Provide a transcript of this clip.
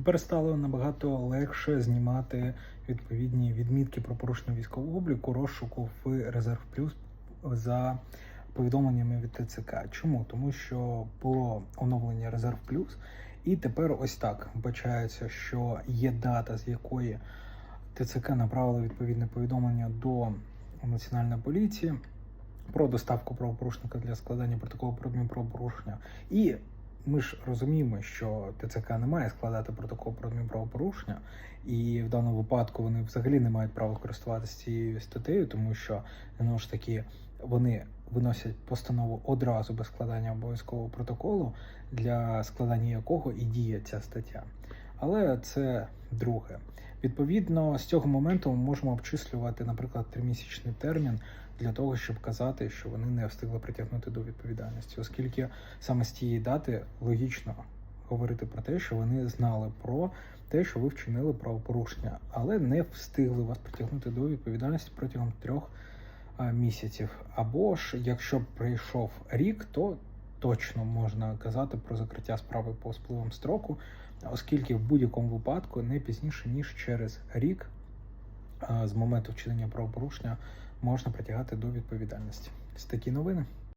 Тепер стало набагато легше знімати відповідні відмітки про порушення військового обліку, розшуку в резерв плюс за повідомленнями від ТЦК. Чому? Тому що було оновлення резерв плюс, і тепер ось так вбачається, що є дата, з якої ТЦК направили відповідне повідомлення до національної поліції про доставку правопорушника для складання протоколу про адмінправопорушення. І ми ж розуміємо, що ТЦК не має складати протокол про адмінправопорушення, і в даному випадку вони взагалі не мають права користуватися цією статтею, тому що знову ж таки вони виносять постанову одразу без складання обов'язкового протоколу, для складання якого і діє ця стаття. Але це друге. Відповідно, з цього моменту ми можемо обчислювати, наприклад, тримісячний термін для того, щоб казати, що вони не встигли притягнути до відповідальності, оскільки саме з тієї дати логічно говорити про те, що вони знали про те, що ви вчинили правопорушення, але не встигли вас притягнути до відповідальності протягом трьох місяців. Або ж якщо прийшов рік, то точно можна казати про закриття справи по спливам строку, оскільки в будь-якому випадку не пізніше ніж через рік з моменту вчинення правопорушення можна притягати до відповідальності. Це такі новини.